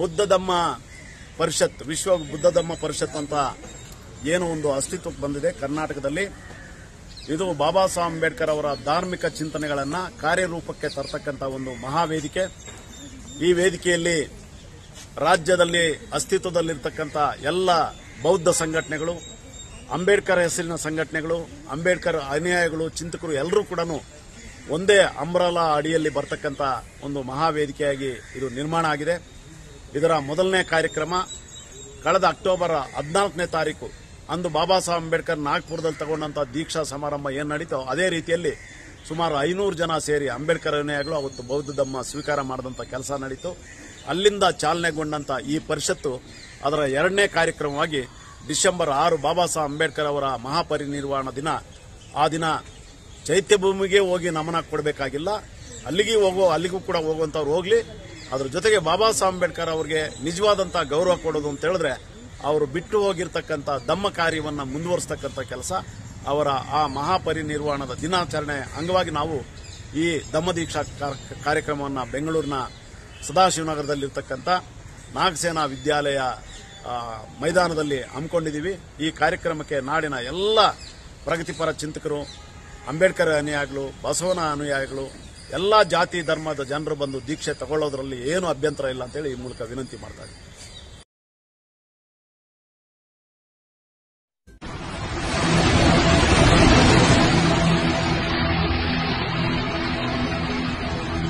ಬುದ್ಧ ಧಮ್ಮ ಪರಿಷತ್, ವಿಶ್ವ ಬುದ್ಧ ಧಮ್ಮ ಪರಿಷತ್ ಅಂತ ಏನು ಒಂದು ಅಸ್ತಿತ್ವಕ್ಕೆ ಬಂದಿದೆ ಕರ್ನಾಟಕದಲ್ಲಿ. ಇದು ಬಾಬಾ ಸಾಹೇಬ್ ಅಂಬೇಡ್ಕರ್ ಅವರ ಧಾರ್ಮಿಕ ಚಿಂತನೆಗಳನ್ನು ಕಾರ್ಯರೂಪಕ್ಕೆ ತರ್ತಕ್ಕಂಥ ಒಂದು ಮಹಾವೇದಿಕೆ. ಈ ವೇದಿಕೆಯಲ್ಲಿ ರಾಜ್ಯದಲ್ಲಿ ಅಸ್ತಿತ್ವದಲ್ಲಿರ್ತಕ್ಕಂಥ ಎಲ್ಲ ಬೌದ್ಧ ಸಂಘಟನೆಗಳು, ಅಂಬೇಡ್ಕರ್ ಹೆಸರಿನ ಸಂಘಟನೆಗಳು, ಅಂಬೇಡ್ಕರ್ ಅನುಯಾಯಿಗಳು, ಚಿಂತಕರು ಎಲ್ಲರೂ ಕೂಡ ಒಂದೇ ಅಂಬ್ರಲಾ ಅಡಿಯಲ್ಲಿ ಬರ್ತಕ್ಕಂಥ ಒಂದು ಮಹಾವೇದಿಕೆಯಾಗಿ ಇದು ನಿರ್ಮಾಣ ಆಗಿದೆ. ಇದರ ಮೊದಲನೇ ಕಾರ್ಯಕ್ರಮ ಕಳೆದ ಅಕ್ಟೋಬರ್ ಹದಿನಾಲ್ಕನೇ ತಾರೀಕು. ಅಂದು ಬಾಬಾ ಸಾಹೇಬ್ ಅಂಬೇಡ್ಕರ್ ನಾಗ್ಪುರದಲ್ಲಿ ತಗೊಂಡಂತ ದೀಕ್ಷಾ ಸಮಾರಂಭ ಏನ್ ನಡೀತೋ ಅದೇ ರೀತಿಯಲ್ಲಿ ಸುಮಾರು ಐನೂರು ಜನ ಸೇರಿ ಅಂಬೇಡ್ಕರ್ ಅನುಯಾಯಿಗಳು ಅವತ್ತು ಬೌದ್ಧ ಧಮ್ಮ ಸ್ವೀಕಾರ ಮಾಡಿದಂಥ ಕೆಲಸ ನಡೀತು. ಅಲ್ಲಿಂದ ಚಾಲನೆಗೊಂಡಂಥ ಈ ಪರಿಷತ್ತು ಅದರ ಎರಡನೇ ಕಾರ್ಯಕ್ರಮವಾಗಿ ಡಿಸೆಂಬರ್ ಆರು ಬಾಬಾ ಸಾಹೇಬ್ ಅಂಬೇಡ್ಕರ್ ಅವರ ಮಹಾಪರಿನಿರ್ವಾಣ ದಿನ. ಆ ದಿನ ಚೈತ್ಯ ಭೂಮಿಗೆ ಹೋಗಿ ನಮನ ಕೊಡಬೇಕಾಗಿಲ್ಲ. ಅಲ್ಲಿಗೆ ಹೋಗೋ, ಅಲ್ಲಿಗೂ ಕೂಡ ಹೋಗುವಂಥವ್ರು ಹೋಗ್ಲಿ. ಅದ್ರ ಜೊತೆಗೆ ಬಾಬಾ ಸಾಹೇಬ್ ಅಂಬೇಡ್ಕರ್ ಅವರಿಗೆ ನಿಜವಾದಂತಹ ಗೌರವ ಕೊಡೋದು ಅಂತ ಹೇಳಿದ್ರೆ ಅವರು ಬಿಟ್ಟು ಹೋಗಿರ್ತಕ್ಕಂಥ ದಮ್ಮ ಕಾರ್ಯವನ್ನು ಮುಂದುವರಿಸ್ತಕ್ಕಂಥ ಕೆಲಸ ಅವರ ಆ ಮಹಾಪರಿನಿರ್ವಾಣದ ದಿನಾಚರಣೆ ಅಂಗವಾಗಿ ನಾವು ಈ ದಮ್ಮ ದೀಕ್ಷಾ ಕಾರ್- ಕಾರ್ಯಕ್ರಮವನ್ನು ಬೆಂಗಳೂರಿನ ಸದಾಶಿವನಗರದಲ್ಲಿರ್ತಕ್ಕಂಥ ನಾಗಸೇನಾ ವಿದ್ಯಾಲಯ ಮೈದಾನದಲ್ಲಿ ಹಮ್ಮಿಕೊಂಡಿದ್ದೀವಿ. ಈ ಕಾರ್ಯಕ್ರಮಕ್ಕೆ ನಾಡಿನ ಎಲ್ಲ ಪ್ರಗತಿಪರ ಚಿಂತಕರು, ಅಂಬೇಡ್ಕರ್ ಅನುಯಾಯಿಗಳು, ಬಸವನ ಅನುಯಾಯಿಗಳು ಎಲ್ಲ ಜಾತಿ, ಧರ್ಮದ ಜನರು ಬಂದು ದೀಕ್ಷೆ ತಗೊಳ್ಳೋದ್ರಲ್ಲಿ ಏನು ಅಭ್ಯಂತರ ಇಲ್ಲ ಅಂತೇಳಿ ಈ ಮೂಲಕ ವಿನಂತಿ ಮಾಡ್ತಾ ಇದ್ದೀನಿ.